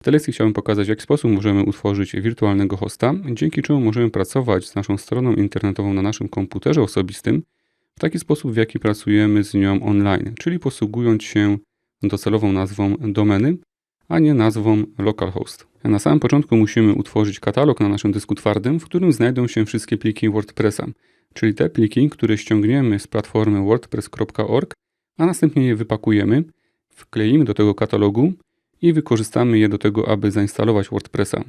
W tej lekcji chciałbym pokazać, w jaki sposób możemy utworzyć wirtualnego hosta, dzięki czemu możemy pracować z naszą stroną internetową na naszym komputerze osobistym w taki sposób, w jaki pracujemy z nią online, czyli posługując się docelową nazwą domeny, a nie nazwą localhost. Na samym początku musimy utworzyć katalog na naszym dysku twardym, w którym znajdą się wszystkie pliki WordPressa, czyli te pliki, które ściągniemy z platformy wordpress.org, a następnie je wypakujemy, wkleimy do tego katalogu i wykorzystamy je do tego, aby zainstalować WordPressa.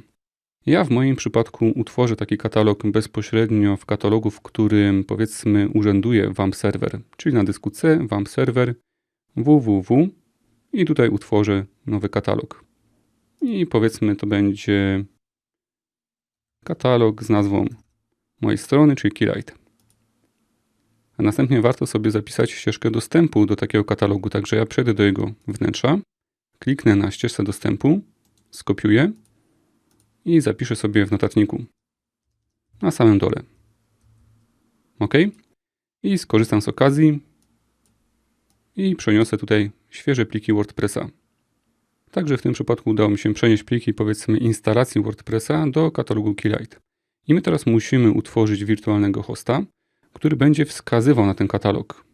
Ja w moim przypadku utworzę taki katalog bezpośrednio w katalogu, w którym powiedzmy urzęduje WAMP serwer, czyli na dysku C WAMP serwer www i tutaj utworzę nowy katalog. I powiedzmy to będzie katalog z nazwą mojej strony, czyli Keylight. A następnie warto sobie zapisać ścieżkę dostępu do takiego katalogu, także ja przejdę do jego wnętrza, kliknę na ścieżce dostępu, skopiuję i zapiszę sobie w notatniku na samym dole. OK. I skorzystam z okazji i przeniosę tutaj świeże pliki WordPressa. Także w tym przypadku udało mi się przenieść pliki powiedzmy instalacji WordPressa do katalogu Keylight. I my teraz musimy utworzyć wirtualnego hosta, który będzie wskazywał na ten katalog.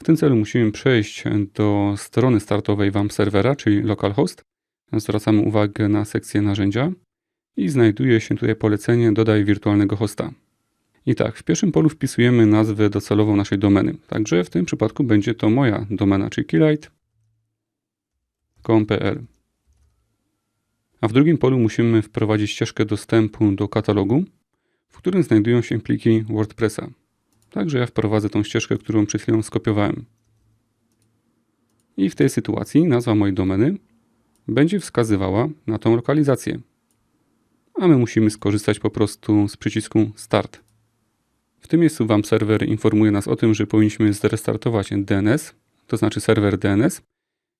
W tym celu musimy przejść do strony startowej WAMP serwera, czyli localhost. Zwracamy uwagę na sekcję narzędzia i znajduje się tutaj polecenie dodaj wirtualnego hosta. I tak, w pierwszym polu wpisujemy nazwę docelową naszej domeny. Także w tym przypadku będzie to moja domena, czyli keylight.com.pl. A w drugim polu musimy wprowadzić ścieżkę dostępu do katalogu, w którym znajdują się pliki WordPressa. Także ja wprowadzę tą ścieżkę, którą przed chwilą skopiowałem. I w tej sytuacji nazwa mojej domeny będzie wskazywała na tą lokalizację. A my musimy skorzystać po prostu z przycisku Start. W tym miejscu WAMP serwer informuje nas o tym, że powinniśmy zrestartować DNS, to znaczy serwer DNS.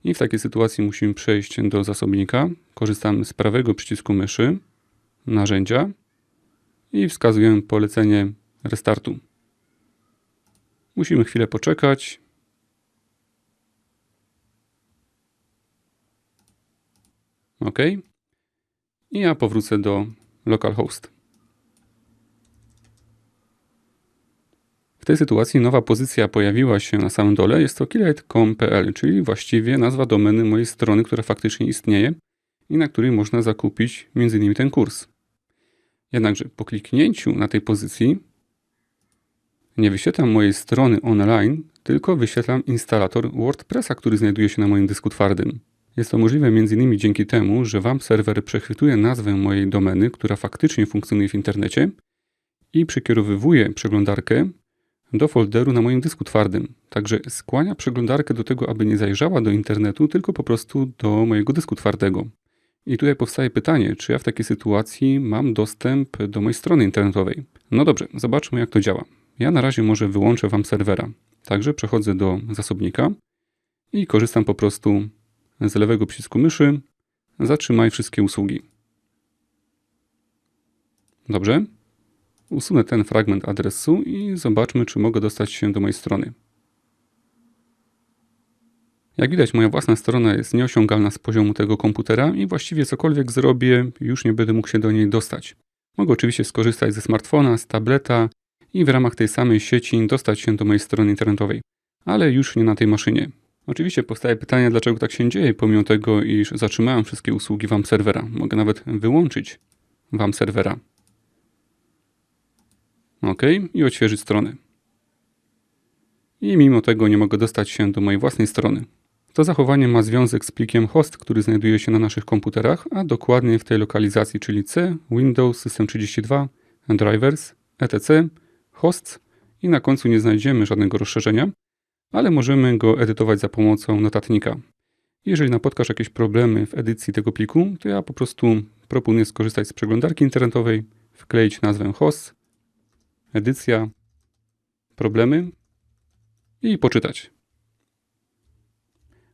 I w takiej sytuacji musimy przejść do zasobnika. Korzystamy z prawego przycisku myszy, narzędzia i wskazujemy polecenie restartu. Musimy chwilę poczekać. OK. I ja powrócę do localhost. W tej sytuacji nowa pozycja pojawiła się na samym dole. Jest to keylight.com.pl, czyli właściwie nazwa domeny mojej strony, która faktycznie istnieje i na której można zakupić m.in. ten kurs. Jednakże po kliknięciu na tej pozycji nie wyświetlam mojej strony online, tylko wyświetlam instalator WordPressa, który znajduje się na moim dysku twardym. Jest to możliwe m.in. dzięki temu, że WAMP serwer przechwytuje nazwę mojej domeny, która faktycznie funkcjonuje w internecie i przekierowywuje przeglądarkę do folderu na moim dysku twardym. Także skłania przeglądarkę do tego, aby nie zajrzała do internetu, tylko po prostu do mojego dysku twardego. I tutaj powstaje pytanie, czy ja w takiej sytuacji mam dostęp do mojej strony internetowej. No dobrze, zobaczmy jak to działa. Ja na razie może wyłączę Wam serwera. Także przechodzę do zasobnika i korzystam po prostu z lewego przycisku myszy. Zatrzymaj wszystkie usługi. Dobrze. Usunę ten fragment adresu i zobaczmy, czy mogę dostać się do mojej strony. Jak widać, moja własna strona jest nieosiągalna z poziomu tego komputera i właściwie cokolwiek zrobię, już nie będę mógł się do niej dostać. Mogę oczywiście skorzystać ze smartfona, z tableta i w ramach tej samej sieci dostać się do mojej strony internetowej, ale już nie na tej maszynie. Oczywiście powstaje pytanie, dlaczego tak się dzieje, pomimo tego, iż zatrzymałem wszystkie usługi WAM serwera. Mogę nawet wyłączyć WAM serwera. OK i odświeżyć stronę. I mimo tego nie mogę dostać się do mojej własnej strony. To zachowanie ma związek z plikiem host, który znajduje się na naszych komputerach, a dokładnie w tej lokalizacji, czyli C, Windows, System32, Drivers, etc., hosts i na końcu nie znajdziemy żadnego rozszerzenia, ale możemy go edytować za pomocą notatnika. Jeżeli napotkasz jakieś problemy w edycji tego pliku, to ja po prostu proponuję skorzystać z przeglądarki internetowej, wkleić nazwę host, edycja, problemy i poczytać.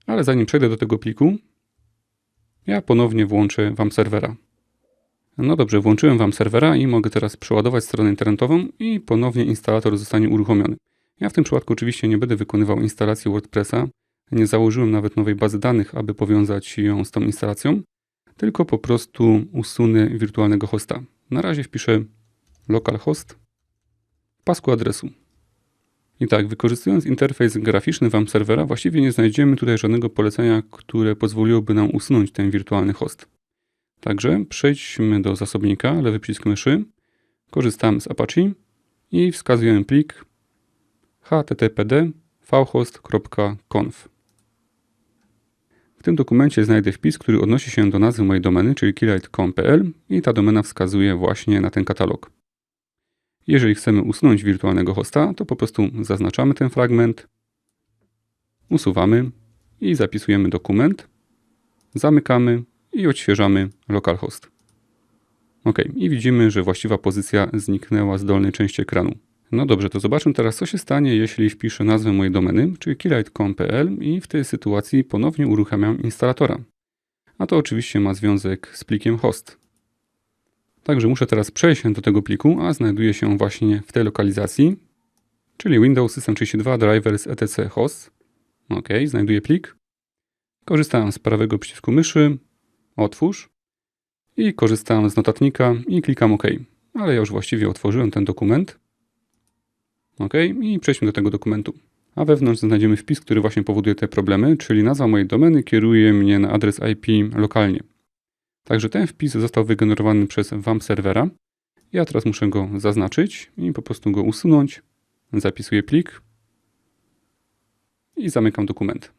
Ale zanim przejdę do tego pliku, ja ponownie włączę Wam serwera. No dobrze, włączyłem Wam serwera i mogę teraz przeładować stronę internetową i ponownie instalator zostanie uruchomiony. Ja w tym przypadku oczywiście nie będę wykonywał instalacji WordPressa. Nie założyłem nawet nowej bazy danych, aby powiązać ją z tą instalacją, tylko po prostu usunę wirtualnego hosta. Na razie wpiszę localhost w pasku adresu. I tak, wykorzystując interfejs graficzny WAMP serwera, właściwie nie znajdziemy tutaj żadnego polecenia, które pozwoliłoby nam usunąć ten wirtualny host. Także przejdźmy do zasobnika, lewy przycisk myszy, korzystamy z Apache i wskazujemy plik httpd vhost.conf. W tym dokumencie znajdę wpis, który odnosi się do nazwy mojej domeny, czyli killite.com.pl i ta domena wskazuje właśnie na ten katalog. Jeżeli chcemy usunąć wirtualnego hosta, to po prostu zaznaczamy ten fragment, usuwamy i zapisujemy dokument, zamykamy i odświeżamy localhost. OK, i widzimy, że właściwa pozycja zniknęła z dolnej części ekranu. No dobrze, to zobaczmy teraz, co się stanie, jeśli wpiszę nazwę mojej domeny, czyli killite.com.pl i w tej sytuacji ponownie uruchamiam instalatora. A to oczywiście ma związek z plikiem host. Także muszę teraz przejść do tego pliku, a znajduje się właśnie w tej lokalizacji, czyli Windows System 32 Drivers etc host. OK, znajduję plik. Korzystałem z prawego przycisku myszy, otwórz i korzystałem z notatnika i klikam OK. Ale ja już właściwie otworzyłem ten dokument. OK i przejdźmy do tego dokumentu. A wewnątrz znajdziemy wpis, który właśnie powoduje te problemy, czyli nazwa mojej domeny kieruje mnie na adres IP lokalnie. Także ten wpis został wygenerowany przez WAMP serwera. Ja teraz muszę go zaznaczyć i po prostu go usunąć. Zapisuję plik i zamykam dokument.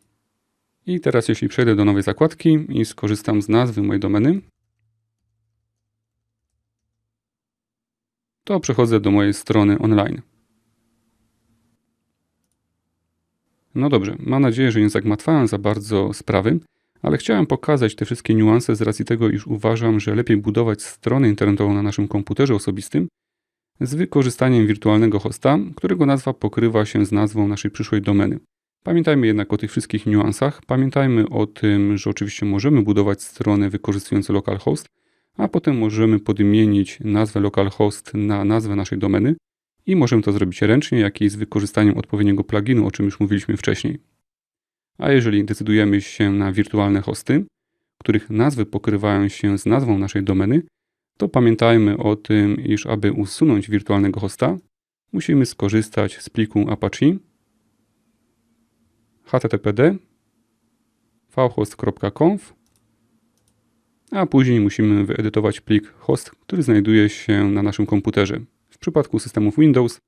I teraz jeśli przejdę do nowej zakładki i skorzystam z nazwy mojej domeny, to przechodzę do mojej strony online. No dobrze, mam nadzieję, że nie zagmatwałem za bardzo sprawy, ale chciałem pokazać te wszystkie niuanse z racji tego, iż uważam, że lepiej budować stronę internetową na naszym komputerze osobistym z wykorzystaniem wirtualnego hosta, którego nazwa pokrywa się z nazwą naszej przyszłej domeny. Pamiętajmy jednak o tych wszystkich niuansach. Pamiętajmy o tym, że oczywiście możemy budować stronę wykorzystując localhost, a potem możemy podmienić nazwę localhost na nazwę naszej domeny i możemy to zrobić ręcznie, jak i z wykorzystaniem odpowiedniego pluginu, o czym już mówiliśmy wcześniej. A jeżeli decydujemy się na wirtualne hosty, których nazwy pokrywają się z nazwą naszej domeny, to pamiętajmy o tym, iż aby usunąć wirtualnego hosta, musimy skorzystać z pliku Apache httpd vhost.conf a później musimy wyedytować plik host, który znajduje się na naszym komputerze. W przypadku systemów Windows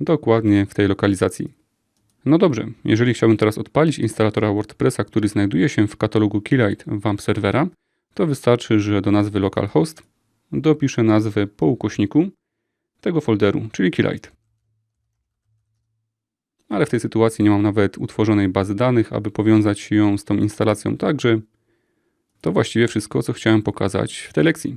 dokładnie w tej lokalizacji. No dobrze, jeżeli chciałbym teraz odpalić instalatora WordPressa, który znajduje się w katalogu Keylight WAMP serwera, to wystarczy, że do nazwy localhost dopiszę nazwę po ukośniku tego folderu, czyli Keylight. Ale w tej sytuacji nie mam nawet utworzonej bazy danych, aby powiązać ją z tą instalacją, także to właściwie wszystko, co chciałem pokazać w tej lekcji.